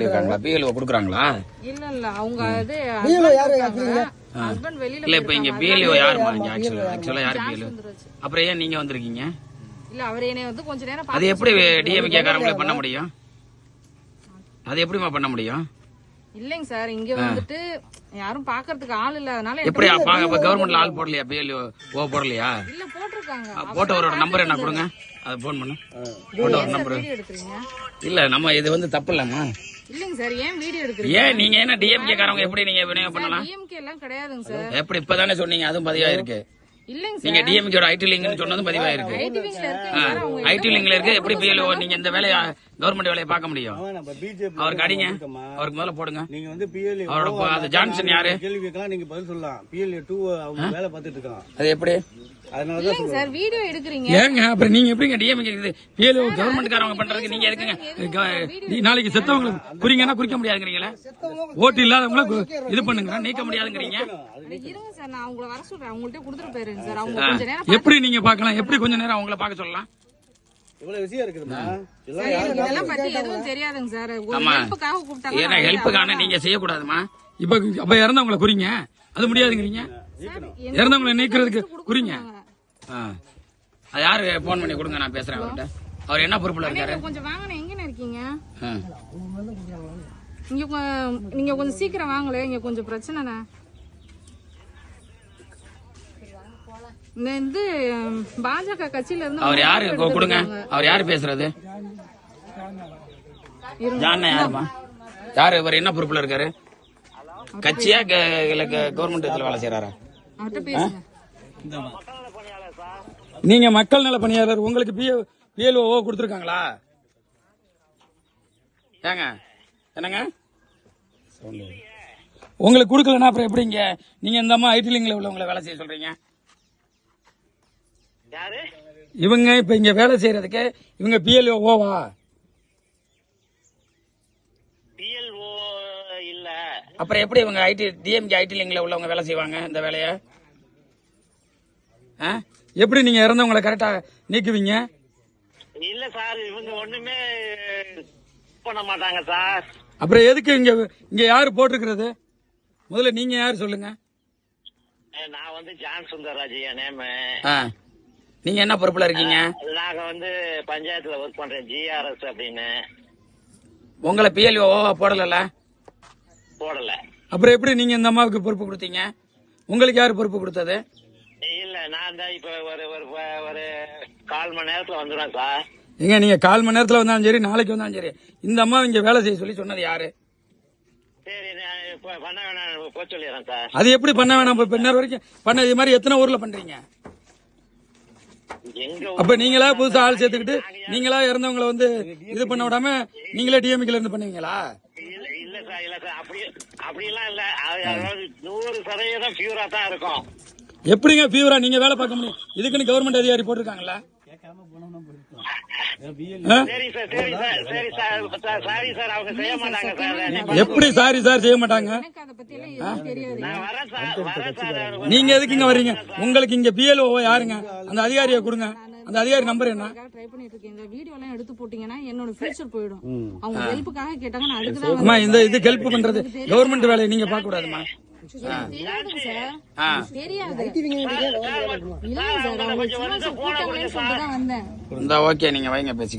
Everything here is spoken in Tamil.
இருக்காங்களா? பிஎல்ஓ கொடுக்குறாங்களா? இல்ல இல்ல அவங்க இது பிஎல்ஓ யாரு கேக்குறீங்க ஹஸ்பண்ட் வெளியில இல்ல இப்ப இங்க பிஎல்ஓ யாருமா இங்க ஆக்சுவலா ஆக்சுவலா யாரு? பிஎல்ஓ வந்துருச்சு. அப்புறம் ஏன் நீங்க வந்திருக்கீங்க? இல்ல அவர் என்னைய வந்து கொஞ்ச நேரம் அது எப்படி டிஎம்கே காரங்களே பண்ண முடியும்? அது எப்படிமா பண்ண முடியும்? இல்லைங்க சார் இங்க வந்துட்டு யாரும் பாக்குறதுக்கு ஆள் இல்ல. அதனால எப்படி கவர்மெண்ட்ல ஆள் போடலையா? பிஎல்ஓ ஓ போடலையா? இல்ல போட்டவரோட நம்பர் என்ன கொடுங்க? அதை போன் பண்ணு. போட்டவர் நம்பர். இல்ல நம்ம இது வந்து தப்பு இல்லம்மா. இல்லைங்க சார் ஏன் வீடியோ எடுக்கிறீங்க? ஏன் நீங்க என்ன டிஎம்கே காரங்க எப்படி நீங்க விநியோகம் பண்ணலாம்? டிஎம்கே எல்லாம் கிடையாதுங்க சார். எப்படி இப்பதானே சொன்னீங்க? அதுவும் பதிவா இருக்கு இல்லைங்க நீங்க டிஎம்கேட ஐடி லிங்க்னு சொன்னதும் பதிவா இருக்கு ஐடி லிங்க்ல இருக்கு. எப்படி பிஎல்ஓ நீங்க இந்த வேலையை கவர்மெண்ட் வேலையை பார்க்க முடியும். அவருக்கு அடிங்க. அவருக்கு முதல்ல போடுங்க. நீங்க வந்து பிஎல்ஏ அவரோட ஜான்சன் யாரு? கேள்வி கேட்கலாம் நீங்க பதில் சொல்லலாம். பிஎல்ஏ டூ அவங்க வேலை பார்த்துட்டு இருக்கான். அது எப்படி? அதனால தான் இல்லைங்க சார் வீடியோ எடுக்கிறீங்க. ஏங்க அப்புறம் நீங்க எப்படிங்க டிஎம்கே பிஎல்ஓ கவர்மெண்ட் காரங்க பண்றதுக்கு நீங்க எதுக்குங்க? க- நீ நாளைக்கு செத்தவங்களை குறிங்கன்னா குறிக்க முடியாதுங்கிறீங்களா? ஓட்டு இல்லாதவங்கள கு- இது பண்ணுங்க நீக்க முடியாதுங்கிறீங்க? இருங்க சார் நான் அவங்கள வர சொல்றேன். அவங்கள்ட்ட கொடுத்துட்டு போயிருங்க சார். அவங்க கொஞ்ச நேரம் எப்படி நீங்க பார்க்கலாம்? எப்படி கொஞ்ச நேரம் அவங்கள பார்க்க சொல்லலாம்? ஹெல்ப்புக்கான நீங்க செய்யக்கூடாதுமா? இப்ப அப்ப இறந்தவங்களை குறிங்க. அது முடியாதுங்கிறீங்க? இறந்தவங்களை நீக்கிறதுக்கு குறிங்க. அது யாரு போன் பண்ணி கொடுங்க நான் பேசுறேன் அவர்கிட்ட. அவர் என்ன பொறுப்புல இருக்காரு? கொஞ்சம் வாங்கண்ணே எங்கண்ணே இருக்கீங்க. இங்க நீங்க கொஞ்சம் சீக்கிரம் வாங்களே இங்க கொஞ்சம் பிரச்சனைண்ணே. இந்த இது பாஜக கட்சியில இருந்து அவர் யாரு? கொடுங்க. அவர் யாரு பேசுறது. ஜான யாருமா யாரு? இவர் என்ன பொறுப்புல இருக்காரு? கட்சியா கவர்மெண்ட் வேலை செய்யறாரா அவர்கிட்ட பேசுங்க. நீங்க மக்கள் நல பணியாளர் உங்களுக்கு பிஎல்ஓ கொடுத்துருக்காங்களா? ஏங்க என்னங்க? உங்களுக்கு கொடுக்கலன்னா அப்புறம் எப்படிங்க? நீங்க இந்த அம்மா ஐடி லிங்க்ல உள்ளவங்களை வேலை செய்ய சொல்றீங்க? இவங்க இப்ப இங்க வேலை செய்யறதுக்கு இவங்க பிஎல்ஓ ஓவா அப்புறம் எப்படி இவங்க ஐடி டிஎம்கே ஐடி லிங்க்ல உள்ளவங்க வேலை செய்வாங்க இந்த வேலையை? எப்படி நீங்க இறந்தவங்களை கரெக்டா நீக்குவீங்க? இல்ல சார் இவங்க ஒண்ணுமே பண்ண மாட்டாங்க சார். அப்புறம் எதுக்கு இங்க இங்க யாரு போட்டிருக்கிறது? முதல்ல நீங்க யாரு சொல்லுங்க. நான் வந்து ஜான் சுந்தரராஜ் என் நேமு. நீங்க என்ன பொறுப்புல இருக்கீங்க? நாங்க வந்து பஞ்சாயத்துல ஒர்க் பண்றேன் ஜிஆர்எஸ் அப்படின்னு. உங்களை பிஎல்ஓ போடல போடல. அப்புறம் எப்படி நீங்க இந்த அம்மாவுக்கு பொறுப்பு கொடுத்தீங்க? உங்களுக்கு யாரு பொறுப்பு கொடுத்தது? நான் தான் இப்ப ஒரு ஒரு ஒரு கால் மணி நேரத்துல வந்துடுவேன் சார். ஏங்க நீங்க கால் மணி நேரத்துல வந்தாலும் சரி நாளைக்கு வந்தாலும் சரி. இந்த அம்மா இங்க வேலை செய்ய சொல்லி சொன்னது யாரு? சரி நான் இப்ப பண்ண வேணாம் போக சொல்லிடுறேன் சார். அது எப்படி பண்ண வேணாம்? இப்ப நேரம் வரைக்கும் பண்ண இது மாதிரி எத்தனை ஊர்ல பண்றீங்க? எங்க அப்ப நீங்களா புதுசா ஆள் சேர்த்துக்கிட்டு நீங்களா இறந்தவங்களை வந்து இது பண்ண விடாம நீங்களே டிஎம்கேல இருந்து பண்ணுவீங்களா? இல்ல சார் இல்ல சார். அப்படி அப்படிலாம் இல்ல. அது அதாவது நூறு சதவீதம் பியூரா தான் இருக்கும். எப்படிங்க ஃபீவரா நீங்க வேலை பார்க்க முடியும். இதுக்குன்னு கவர்மெண்ட் அதிகாரி போட்டிருக்காங்களா ஆ? சரி சார் சரி சார் சரி சார். சார் சாரி சார் அவங்க செய்ய மாட்டாங்க சார். எப்படி சாரி சார் செய்ய மாட்டாங்க? எனக்கு அதை பத்தி எல்லாம் எதுவும் தெரியாது. நான் வரேன் சார் வரேன் சார். நீங்க எதுக்குங்க வர்றீங்க? உங்களுக்கு இங்க பிஎல்ஓ யாருங்க? அந்த அதிகாரியை கொடுங்க. அந்த அதிகாரி நம்பர் என்ன? ட்ரை பண்ணிட்டு இருக்கேன். இந்த வீடியோ எல்லாம் எடுத்து போட்டீங்கன்னா என்னோட ஃபியூச்சர் போயிடும். அவங்க ஹெல்ப்புக்காக கேட்டாங்க நான் அதுக்கு தான் அம்மா இந்த இது ஹெல்ப் பண்றது. கவர்மெண்ட் வேலையை நீங்க பார்க்க கூடாதுமா இந்த ஓகே நீங்க வைங்க பேசி